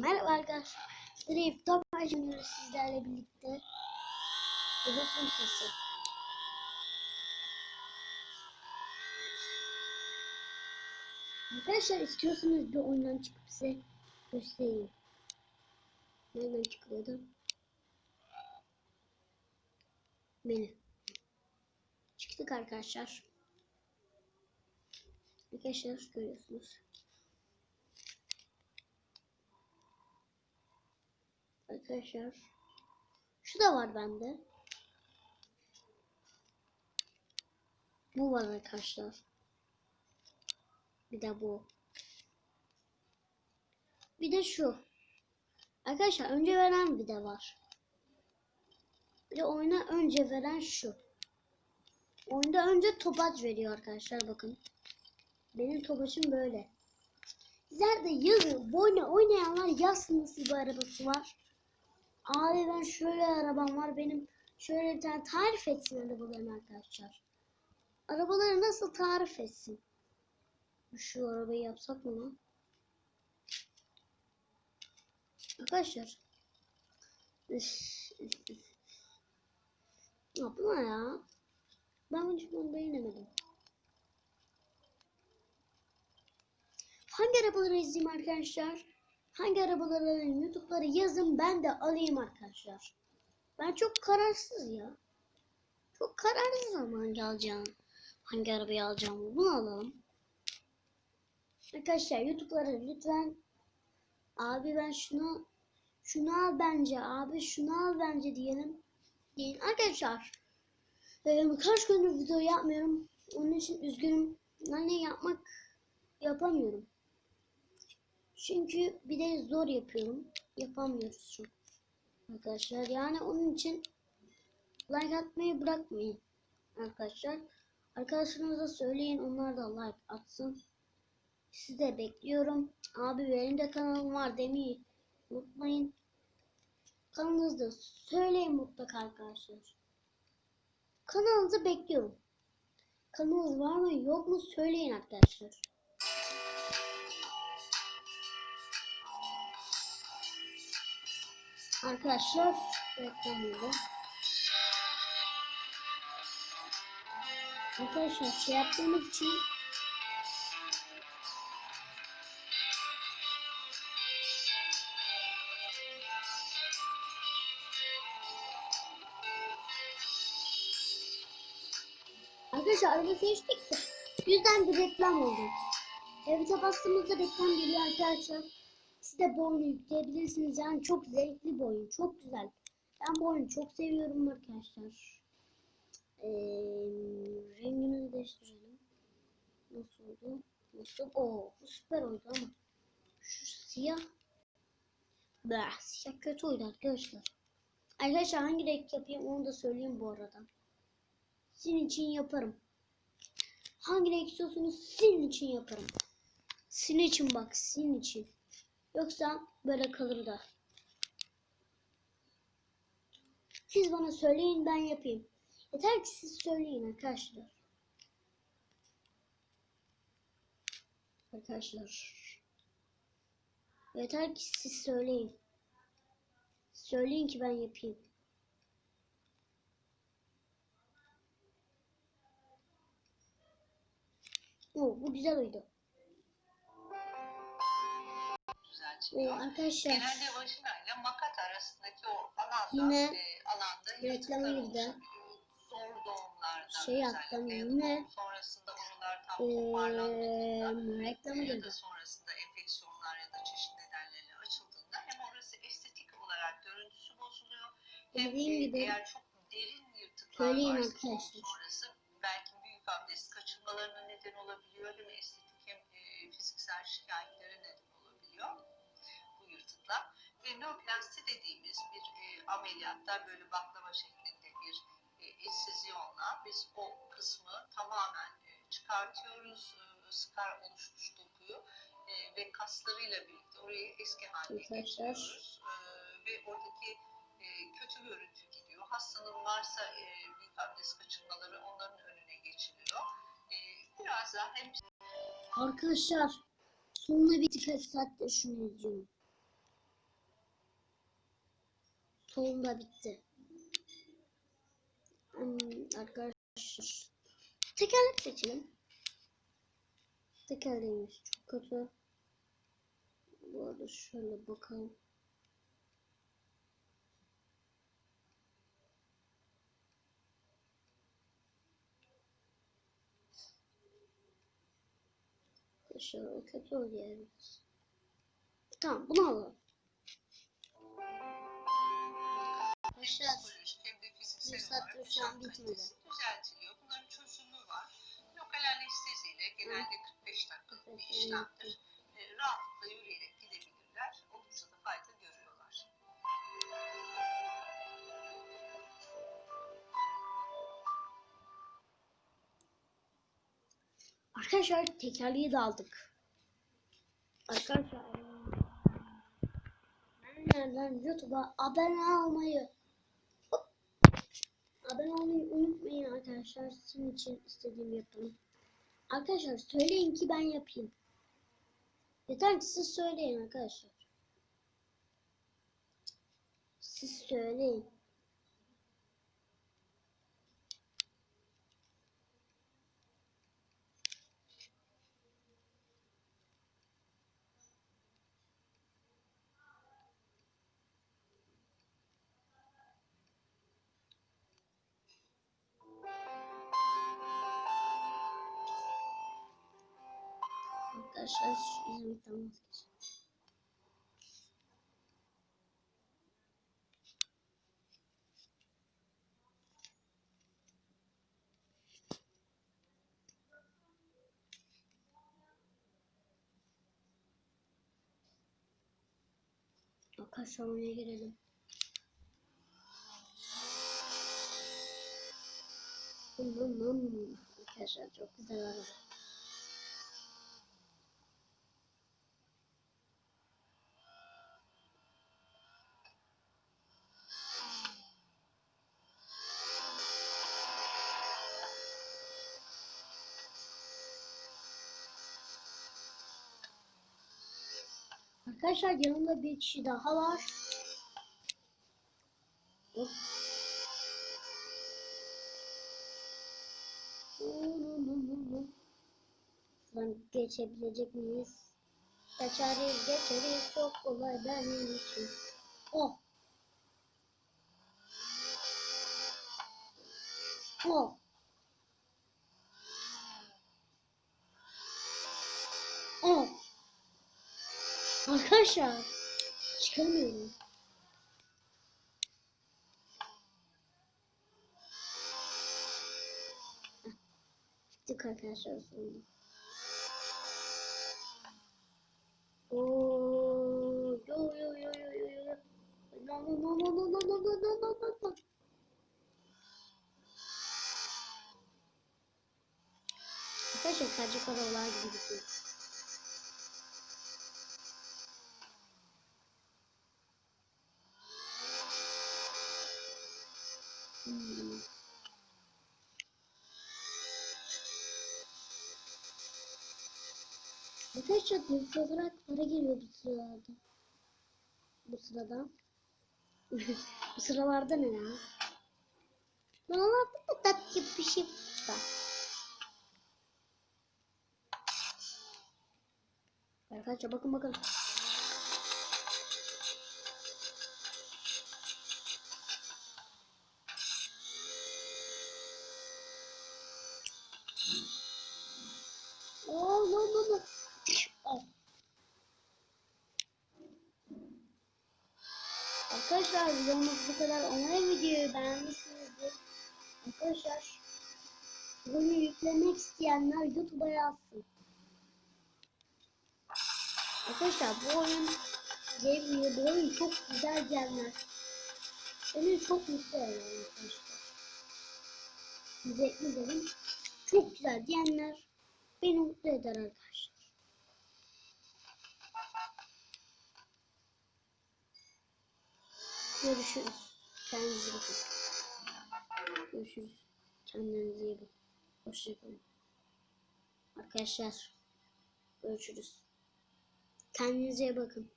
Merhaba arkadaşlar. Drift Top oynuyoruz sizlerle birlikte. Babasının sesi. Arkadaşlar istiyorsanız bir oyundan çıkıp size göstereyim. Nereden çıkıyordu? Beni. Çıktık arkadaşlar. Arkadaşlar görüyorsunuz. Arkadaşlar. Şu da var bende. Bu var arkadaşlar. Bir de bu. Bir de şu. Arkadaşlar önce veren bir de var. Bir de oyuna önce veren şu. Oyunda önce topaç veriyor arkadaşlar bakın. Benim topaçım böyle. Sizler de yazın. Bu oynayanlar yazsın nasıl bir arabası var. Abi ben şöyle arabam var. Benim şöyle bir tane tarif etsin arabalarını arkadaşlar. Arabaları nasıl tarif etsin? Şu arabayı yapsak mı lan? Arkadaşlar. Üf, üf, üf. Ya bu ne ya? Ben hiç bunu beğenemedim. Hangi arabaları izleyeyim arkadaşlar? Hangi arabaları alayım? YouTube'lara yazın ben de alayım arkadaşlar. Ben çok kararsız ya. Çok kararsızım hangi alacağım. Hangi arabayı alacağımı. Bunu alalım. Arkadaşlar YouTube'lara lütfen abi ben şunu şunu al bence abi şunu al bence diyelim. Deyin arkadaşlar. Ee, kaç gündür video yapmıyorum. Onun için üzgünüm. Yani yapmak yapamıyorum. Çünkü bir de zor yapıyorum. Yapamıyoruz şu. Arkadaşlar yani onun için like atmayı bırakmayın. Arkadaşlar. Arkadaşlarınıza söyleyin onlar da like atsın. Sizi de bekliyorum. Abi benim de kanalım var demeyi unutmayın. Kanalınızda söyleyin mutlaka arkadaşlar. Kanalınızı bekliyorum. Kanalınız var mı yok mu söyleyin arkadaşlar. Arkadaşlar reklamıydı. Arkadaşlar şey yaptığımız için Arkadaşlar araba seçtik de yüzden bir reklam oldu. Evet bastığımızda reklam geliyor arkadaşlar. De bu yükleyebilirsiniz. Yani çok zevkli bir oyun. Çok güzel. Ben bu oyunu çok seviyorum arkadaşlar. Ee, rengini değiştirelim. Nasıl oldu? Nasıl? Oo, bu süper oldu ama. Şu siyah. Bah, siyah kötü oydu arkadaşlar. Arkadaşlar hangi renk yapayım onu da söyleyeyim bu arada. Sizin için yaparım. Hangi renk istiyorsunuz sizin için yaparım. Sizin için bak sizin için. Yoksa böyle kalır da. Siz bana söyleyin ben yapayım. Yeter ki siz söyleyin arkadaşlar. Arkadaşlar. Yeter ki siz söyleyin. Söyleyin ki ben yapayım. Oo, bu güzel oydu. Oo, arkadaşlar. Genelde vajina ile makat arasındaki o alanda, Yine e, alanda yırtıklar girdi. Zor doğumlarda Şey özellikle yine, doğum sonrasında oralar tam Eee toparlandığında reklamı ya da girdi. sonrasında enfeksiyonlar ya da çeşitli nedenlerle açıldığında hem orası estetik olarak görüntüsü bozuluyor hem Dediğim e, gibi eğer çok derin yırtıklar varsa doğum arkadaşlar. sonrası belki büyük abdest kaçırmalarına neden olabiliyor hem estetik hem e, fiziksel şikayetlere neden olabiliyor yırtıklar. Ve neoplasti dediğimiz bir e, ameliyatta böyle baklava şeklinde bir e, insizyonla biz o kısmı tamamen e, çıkartıyoruz. E, skar oluşmuş dokuyu e, ve kaslarıyla birlikte orayı eski haline getiriyoruz. E, ve oradaki e, kötü görüntü gidiyor. Hastanın varsa e, büyük abdest kaçırmaları onların önüne geçiliyor. E, biraz daha hem Arkadaşlar sonuna bir tık saatte şunu izliyorum. Tohum da bitti. Hmm, arkadaşlar. Tekerlek seçelim. Tekerleğimiz çok kötü. Bu arada şöyle bakalım. Arkadaşlar o kötü oluyor. Tamam bunu alalım. Arkadaşlar psikolojik hem de fiziksel saattir olarak şu an yaşam bitmedi. kalitesi düzeltiliyor. Bunların çözümü var. Lokal anesteziyle genelde 45 dakikalık bir işlemdir. E, rahatlıkla yürüyerek gidebilirler. Oldukça da fayda görüyorlar. Arkadaşlar tekerleği de aldık. Arkadaşlar nereden YouTube'a abone olmayı. Abone olmayı unutmayın arkadaşlar. Sizin için istediğimi yapalım. Arkadaşlar söyleyin ki ben yapayım. Yeter ki siz söyleyin arkadaşlar. Siz söyleyin. Arkadaşlar şu izlemekten vazgeçin. Arkadaşlar oyuna girelim. Arkadaşlar çok güzel araba. Arkadaşlar yanımda bir kişi daha var. Şuradan geçebilecek miyiz? Geçeriz geçeriz çok kolay benim için. Oh. Oh. Arkadaşlar çıkamıyorum. Çıktık arkadaşlar sonunda. Oo, yo yo yo yo yo yo. No no no no no no no no no no no no. Arkadaşlar sadece karalar gibi gidiyor. Arkadaşlar dövüş olarak para geliyor bu sıralarda. Bu sırada. bu sıralarda ne ya? Buralarda da tatlı bir şey var. Arkadaşlar bakın bakın. Oh no no no. Oh. Arkadaşlar videomuz bu kadar. Umarım videoyu beğenmişsinizdir. Arkadaşlar bunu yüklemek isteyenler YouTube'a yazsın. Arkadaşlar bu oyun geliyor. Bu oyun çok güzel diyenler. Beni çok mutlu eder arkadaşlar. Zevkli dedim. Çok güzel diyenler beni mutlu eder arkadaşlar. Görüşürüz. Kendinize bakın. Görüşürüz. Kendinize iyi bakın. Hoşçakalın. Arkadaşlar görüşürüz. Kendinize bakın.